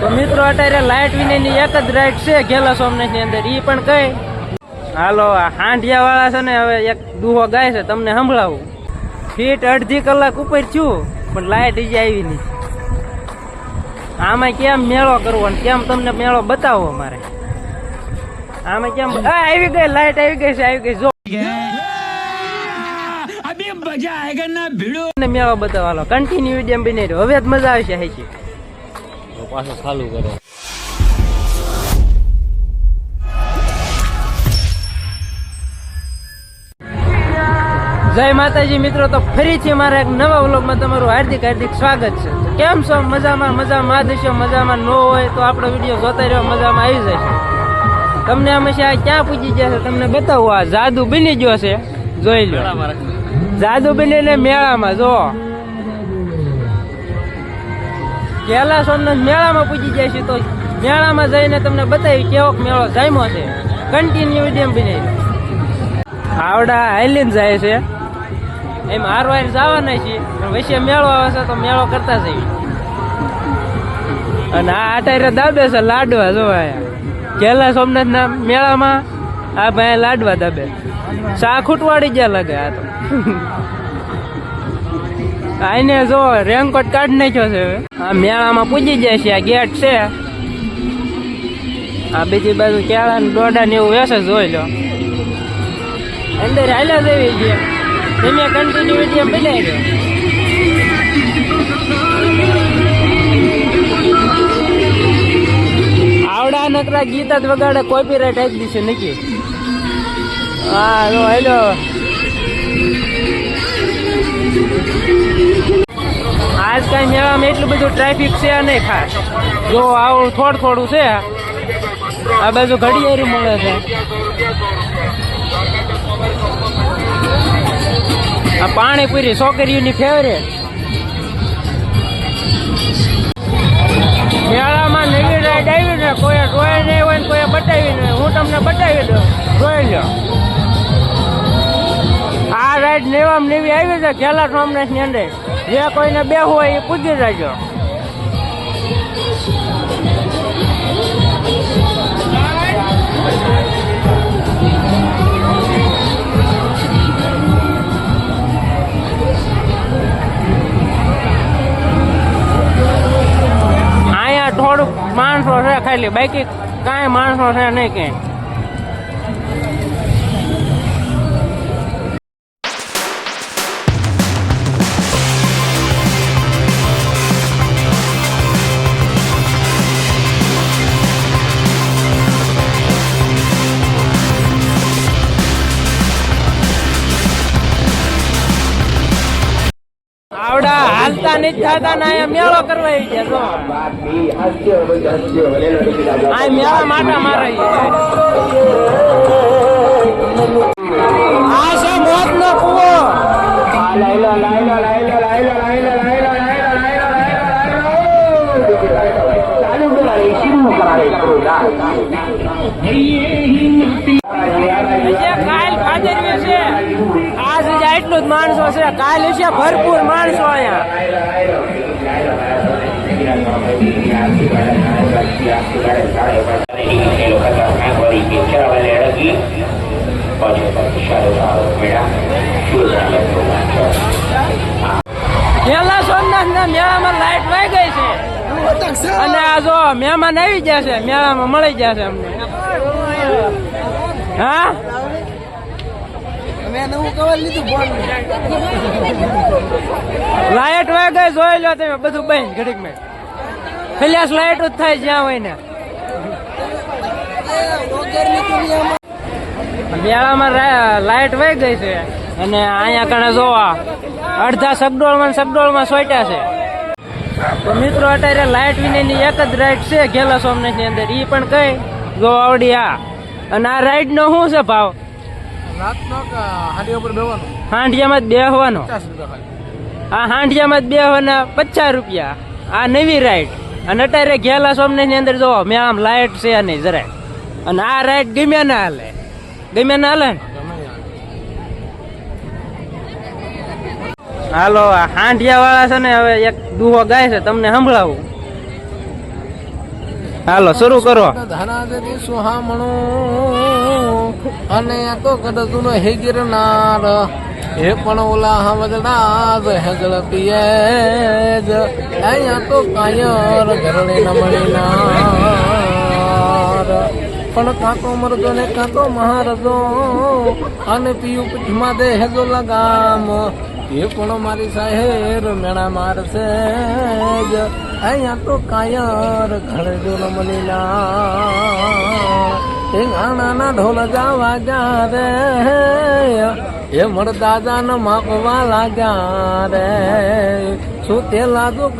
તો મિત્રો અત્યારે લાઇટ વિનાની એક જ રાઈડ છે ઘેલા સોમનાથની અંદર. એ પણ કઈ? હાલો હાંઢિયા વાળા છે ને હવે એક દુહો ગાય છે તમને સંભળાવું. ફીટ અડધી કલાક ઉપર છું પણ લાઇટ હજી આવી નહીં. આમાં કેમ મેળો કરવો કેમ તમને મેળો બતાવો મારે આમાં કેમ આવી ગઈ લાઇટ આવી ગઈ છે આવી ગઈ જો. મજા આવેગા ના ભીડો. મેળો બતાવવાનો. કન્ટિન્યુ વીડિયો બની રહ્યો. હવે જ મજા આવશે હજી. પાછું ચાલુ કરે. જય માતાજી મિત્રો તો ફરીથી મારા એક નવા વ્લોગમાં તમારું હાર્દિક હાર્દિક સ્વાગત છે. કેમ છો? મજામાં મજામાં દેશો મજામાં ન હોય તો આપણો વીડિયો જોતા રહ્યો મજામાં આવી જશે. તમને હંમેશા આ ક્યાં પૂછી છે? તમને બતાવું આ જાદુ બની ગયો છે. જોઈ લો. જાદુ બનીને મેળામાં જો કેલા સોમનાથ મેળામાં પૂજી જાય છે તો મેળામાં જઈને તમને બતાવી કેવો મેળો જામ્યો છે. કન્ટિન્યુ વીડિયો બની. આવડા હાઈલીન જાય છે. એમ હારવાર જવાના છીએ, પણ વચ્ચે મેળો આવે છે તો મેળો કરતા જઈએ. અને આ અટાયરે દાબે છે, લાડવા જોવા. કેલા સોમનાથના મેળામાં આ ભાઈ લાડવા દાબે. શા ખૂટવાડી ગયા લાગે આ તો. આઈને જો રેનકોટ કાઢી નાખ્યો છે આ મેળામાં પૂજી જાય છે, આ ગેટ છે. આ બીજી બાજુ કેળા ને દોડા ને એવું વેસે જોઈ લો. અંદર હાલ્યા દેવી છે. તમે કન્ટિન્યુ વીડિયો બનાવી દો આવડા નકરા ગીત જ વગાડે કોપીરાઇટ આપી દીશે નક્કી. હા હેલો આજ કાંઈ મેળામાં એટલું બધું ટ્રાફિક છે નહીં ખાસ. જો આવું થોડું થોડું છે, આ બાજુ ઘડિયાળી મળે છે. આ પાણીપુરી છોકરીઓની ફેવરેટ મેળામાં નવી રાઈડ આવી ને, કોઈ જોઈ નહીં હોય ને કોઈ બતાવી નહીં. હું તમને બતાવી દઉં. જોઈ લો આ રાઈડ નેવામ નેવી આવી છે ખેલા સોમનાથની અંદર જે કોઈને બે હોય એ પૂછી જજો અહીંયા થોડુંક માણસો છે ખાલી, બાકી કાંઈ માણસો છે નહીં ક્યાંય. નથી ગયા જો. આ મેળા માટા મારે આ છે મોત નો કુવો. જે કાલ ભાદરવી છે. હજી જ માણસો છે. કાલ છે ભરપૂર માણસો અહીંયા. મેળામાં લાઈટ વહી ગઈ છે. આ જો મહેમાન આવી ગયા છે. મેળામાં મળી ગયા છે અમને. હા? લાઈટ વહી ગઈ જોઈ લો તમે બધું બંધ ઘડીક મેં. ફ્લેશ લાઈટ જ થાય જ્યાં હોય ને. મેળામાં લાઈટ વહી ગઈ છે. અને અહીંયા કણે જોવા અડધા સબડોળમાં ને સબડોળમાં સોટ્યા છે. તો મિત્રો અત્યારે લાઇટ વિનાની એક જ રાઈડ છે ઘેલા સોમનાથની અંદર. ઈ પણ કઈ? જો આવડી આ. અને આ રાઈડ નો શું છે ભાવ? હાંડિયામાં જ બેહવાનો. આ હાંડિયામાં જ બેહવાના પચાસ રૂપિયા. આ નવી રાઈડ અને અત્યારે ઘેલા સોમનાથની અંદર જોવો મેં આમ લાઈટ છે નહીં જરાય. અને આ રાઈડ ગમે ના હાલે. ગમે ના હાલે ને? હાલો હાંડિયા વાળા છે ને, હવે એક દુહો ગાય છે, તમને સંભળાવું. હાલો, શરૂ કરો. અને તો કડતું હે ગિરનાર હે પણ ઓલા હમદડા હેગળ પિયે અહીંયા તો કાયર ઘરણે નમણીનાર પણ કાંતો મરદો ને કાંતો મહારદો અને પિયુ પીઠમાં દે હેગો લગામ. એ પણ મારી સાહેર મેળા મારશે જ. અહીંયા તો કાયર ઘરે જો રમલીલા એ ગાણાના ઢોલ જાવા જા રે. એ મળ ન માપવા લાગ્યા રે. શું તે લાદુ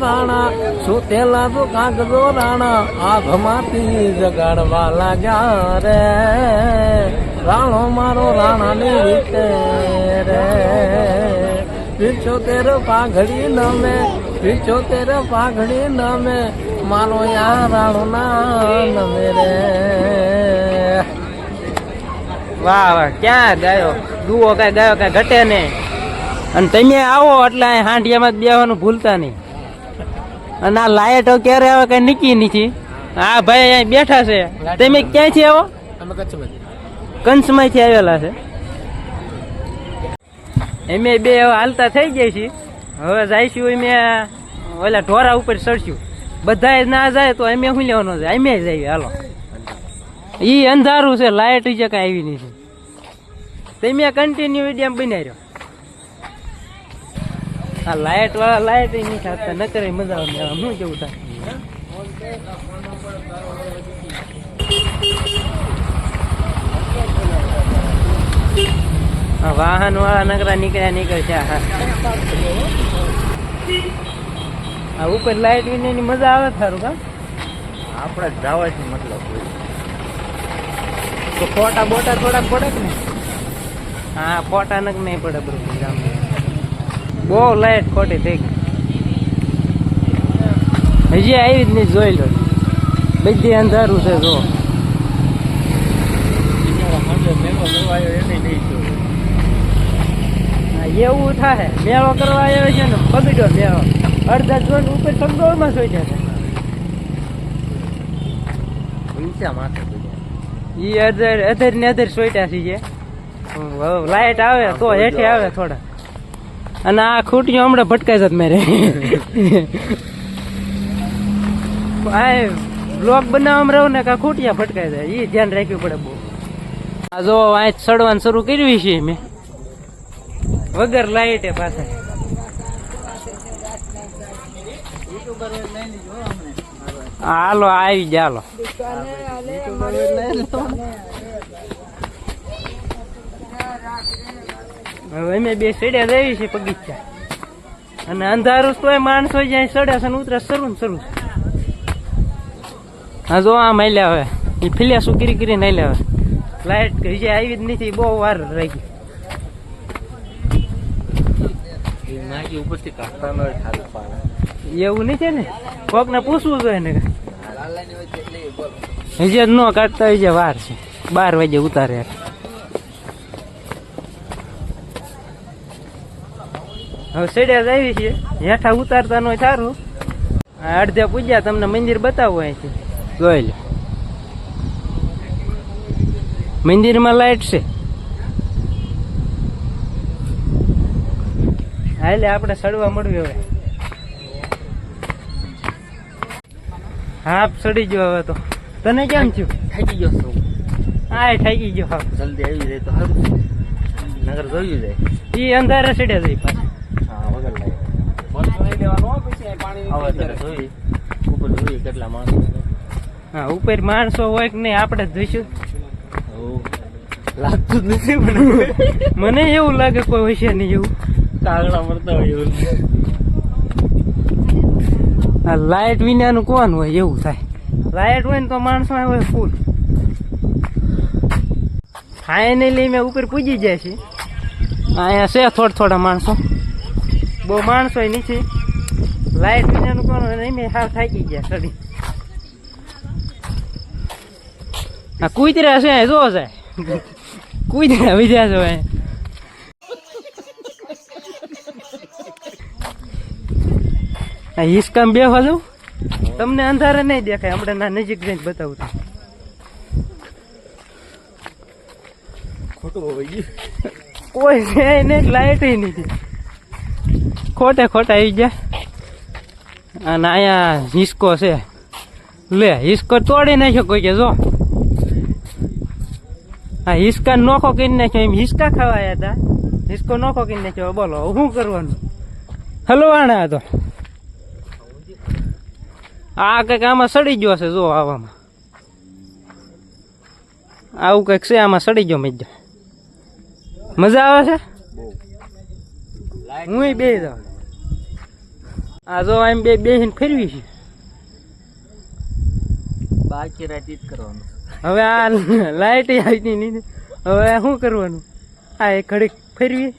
રાણા સુતેલા તે લાદુ કાગજો રાણા, આભમાંથી જગાડવા લાગ્યા રે. રાણો મારો રાણાની રીતે રે. પિછોતેર પાઘડી નમે તેરો પાઘડી નમે, મારો યા રાણો ના નમે રે. વાહ વાહ, ક્યાં ગયો? દુઓ કઈ ગયો કઈ ઘટે નહીં. અને તમે આવો એટલે હાંડિયામાં જ બેવાનું ભૂલતા નહીં. અને આ લાઈટો ક્યારે આવે કઈ નીકી નથી. આ ભાઈ અહીં બેઠા છે. તમે ક્યાંથી આવો? અમે કંસમાંથી આવેલા છે. એમે બે હવે હાલતા થઈ ગયા છે હવે જઈશું અમે ઓલા ઢોરા ઉપર ચડશું. બધા ના જાય તો અમે શું લેવાનો છે? અમે જઈએ હાલો. ઈ અંધારું છે લાઇટ જે કઈ આવી નથી. તમે કન્ટિન્યુ વીડિયો બનાવી રહ્યો. આ લાઇટ વાળા લાઇટ નહીં થતા ન કરે મજા આવે. શું કેવું થાય? આ વાહન વાળા નકરા નીકળ્યા નીકળશે હા. આ ઉપર લાઇટ વિને મજા આવે થારું કા આપણે છે મતલબ તો ફોટા બોટા થોડાક પડે ને હા ફોટા નક નહીં પડે બરોબર બહુ લાઈટ ખોટી થઈ ગઈ. હજી આવી જ નહીં જોઈ લો. બધી અંધારું છે જો. બિચારા મંડળ મેળો કરવા આવ્યો એને નહીં જોયું. હા, એવું થાય. મેળો કરવા આવ્યો છે ને બગડ્યો મેળો. અડધા જોઈને ઉપર સંગોળમાં સોઈ જશે. ઊંચા માથે બધા. ઈ અધર અધર ને અધર સોઈટા છે જે લાઈટ આવે તો હેઠે આવે થોડા. અને આ ખૂટીઓ હમણાં ભટકાય જત મેરે. આ બ્લોક બનાવવામાં રહું ને કા ખૂટિયા ભટકાય જાય એ ધ્યાન રાખવું પડે બહુ. આ જો અહીં ચડવાનું શરૂ કર્યું છે મેં. વગર લાઈટ પાછા. પાસે હાલો, આવી જા હવે અમે બે સડ્યા દેવી છે બગીચા અને અંધારું તો માણસો જ્યાં સડ્યા છે ને ઉતરે શરૂ શરૂ હા જો આમ હાલ્યા હવે. એ ફિલ્યા શું કરી કરીને હાલ્યા હવે. લાઈટ હજી આવી જ નથી બહુ વાર રહી ગઈ એ નાખી ઉપરથી કાઢતા ન હોય. એવું નથી ને? કોકને પૂછવું જોઈએ ને. હજી જ ન કાઢતા હજી વાર છે. બાર વાગે ઉતારે. હવે સેડ્યા જ આવી છે. હેઠા ઉતારતા નો સારું. અડધે પૂજ્યા તમને મંદિર બતાવવું અહીંથી. જોઈ લો. મંદિરમાં લાઈટ છે. હાલે આપણે સડવા મળવી હવે. હાફ સડી ગયો હવે તો. તને કેમ થયું? થાકી ગયો છું. હા થાકી ગયો હાફ જલ્દી આવી જાય તો સારું. નગર જોયું જાય. એ અંધારે સડ્યા જાય પાછા હા વગર લાગે ત્યારે જોઈ. ઉપર જોઈએ કેટલા માણસો હા ઉપર માણસો હોય કે નહીં આપણે જ જોઈશું. લાગતું જ નથી પણ મને એવું લાગે કોઈ હશે નહીં એવું. કાગડા મળતા હોય એવું આ લાઇટ વિનાનું કોણ હોય એવું થાય. લાઇટ હોય ને તો માણસો હોય ફૂલ. ફાઇનલી મેં ઉપર પૂજી જાય છે અહીંયા છે થોડા થોડા માણસો. બહુ માણસો નથી. લાઇટ હોય નહીં મેં હાવ થાકી ગયા સડી આ કૂતરા છે જો જાય કૂતરા વિદ્યા છે આ હિસકામ બે હજુ તમને અંધારે નહીં દેખાય આપણે ના નજીક જઈને બતાવું તો ખોટું હોય ગયું કોઈ છે નહીં લાઈટ નથી ખોટે ખોટા આવી ગયા અને અહીંયા હિસકો છે. લે હિસકો તોડી નાખ્યો કોઈ કે જો. હા હિસકા નોખો કરી નાખ્યો એમ હિસકા ખાવાયા હતા હિસકો નોખો કરી નાખ્યો બોલો શું કરવાનું? હલો આણા તો. આ કંઈક આમાં સડી ગયો છે જો આવામાં. આવું કંઈક છે આમાં સડી ગયો મજા. મજા આવે છે? હું બે જાઉં આ જો એમ બે બેસીને ફેરવી છે. બાકી રાતી જ કરવાનું. હવે આ લાઈટ આવી નહીં હવે શું કરવાનું? આ એક ઘડીક ફેરવી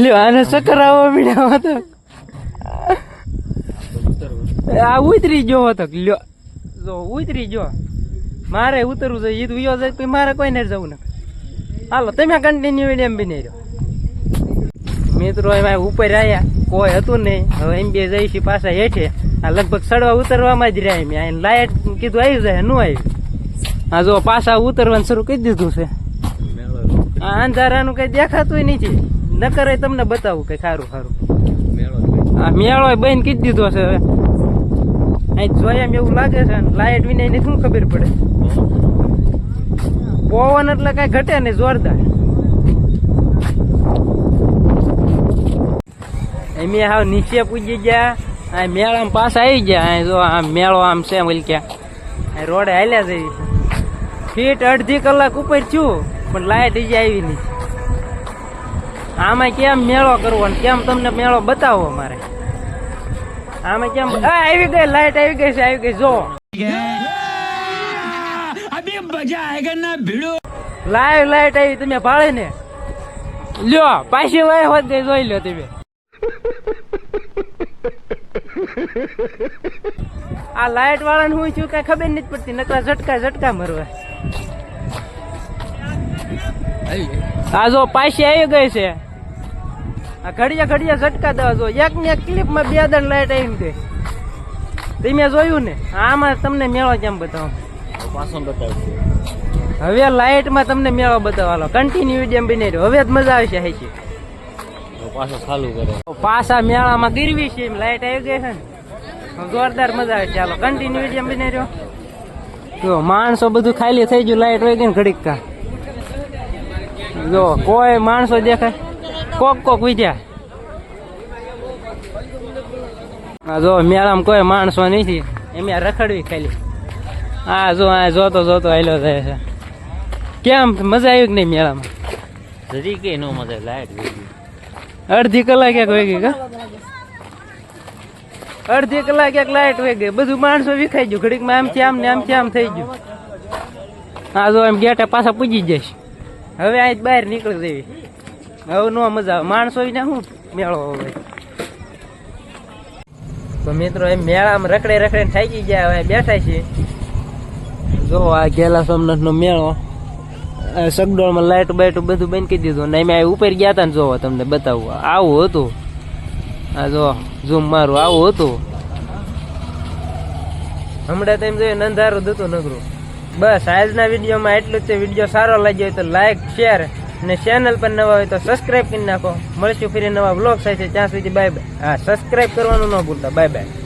લ્યો આને ચક્કર આવવા મળ્યા હતો આ ઉતરી ગયો હતો. લ્યો જો ઉતરી ગયો. મારે ઉતરવું જોઈએ. ઈદ ઉયો જાય મારે કોઈ ને જવું નથી હાલો તમે કન્ટિન્યુ એમ બી નહીં રહ્યો. મિત્રો એમાં ઉપર આવ્યા કોઈ હતું નહીં. હવે એમ બે જઈશી પાછા હેઠે. આ લગભગ સડવા ઉતરવામાં જ રહ્યા એમ. એને લાઈટ કીધું આવી જાય, નું આવી હા જો પાછા ઉતરવાનું શરૂ કરી દીધું છે. આ અંધારાનું કઈ દેખાતું નથી. નકર એ તમને બતાવું કઈ સારું સારું. આ મેળો બહેન કીધ દીધો છે હવે. અહીં જોયા એમ એવું લાગે છે લાઈટ વિના એને શું ખબર પડે? પવન એટલે કઈ ઘટે નહીં, જોરદાર. અમે હાવ નીચે પૂજી ગયા. આ મેળામાં પાસ આવી ગયા. અહીં જો આ મેળો આમ છે કે રોડે હાલ્યા જઈ ફીટ અડધી કલાક ઉપર છું પણ લાઇટ હજી આવી નહીં. આમાં કેમ મેળો કરવો ને કેમ તમને મેળો બતાવો મારે? આમાં કેમ આવી ગઈ લાઇટ આવી ગઈ છે, આવી ગઈ, જો. લાઈવ લાઇટ આવી, તમે ભાળે ને લ્યો, પાછી વાય હોત ગઈ જોઈ લ્યો તમે. આ લાઈટ વાળાને હું છું કઈ ખબર નથી પડતી, નકરા ઝટકા ઝટકા મરવા. આ જો પાછી આવી ગઈ છે. આ ઘડિયા ઘડિયા ઝટકા દેવા જો એક ને એક ક્લિપમાં બે દણ લાઈટ આવી ગઈ. તમે જોયું ને? આમાં તમને મેળો કેમ બતાવો? હવે લાઇટમાં તમને મેળો બતાવવાનો કન્ટિન્યુ વીડિયો બની હવે જ મજા આવશે, હેચી. પાછો ચાલુ કરે. પાછા મેળામાં ગીરવી છે લાઈટ આવી ગઈ છે ને. જોરદાર મજા આવે ચાલો કન્ટિન્યુ વીડિયો બની રહ્યો. જો, માણસો બધું ખાલી થઈ ગયું, લાઈટ વહી ગઈ ને ઘડીક કા. જો, કોઈ માણસો દેખાય. કોક કોક વિજ્યા. જો, મેળામાં કોઈ માણસો નથી. એમ રખડવી ખાલી. હા જો, આ જોતો જોતો આવેલો થાય છે. કેમ, મજા આવી કે નહીં મેળામાં? જરી કે નો મજા લાઈટ અડધી કલાક એક વહી ગઈ કા? અડધી કલાક એક લાઈટ વહી ગઈ બધું માણસો વિખાઈ ગયું. ઘડીકમાં આમથી આમ ને આમથી આમ થઈ ગયું. હા જો એમ ગેટા પાછા પૂજી જઈશ. હવે અહીં બહાર નીકળી દેવી હવે નો મજા આવે. માણસો ને શું મેળો હવે તો મિત્રો, એમ મેળામાં રખડે રખડે થાકી ગયા. હવે બેઠા છીએ. જો આ ગેલા સોમનાથ નો મેળો. સગડોળમાં લાઈટ બાઈટ બધું બંધ કરી દીધું ને અમે ઉપર ગયા હતા ને જોવો તમને બતાવું. આવું હતું. આ જો ઝૂમ મારું, આવું હતું. હમણાં તેમ જોયું અંધારું હતું નગરું બસ, આજના વિડીયોમાં એટલું જ છે. વીડિયો સારો લાગ્યો હોય તો લાઈક શેર અને ચેનલ પર નવા હોય તો સબસ્ક્રાઇબ કરી નાખો. મળશું ફરી નવા બ્લોગ સાથે. ત્યાં સુધી બાય બાય હા સબસ્ક્રાઇબ કરવાનું ન ભૂલતા. Bye bye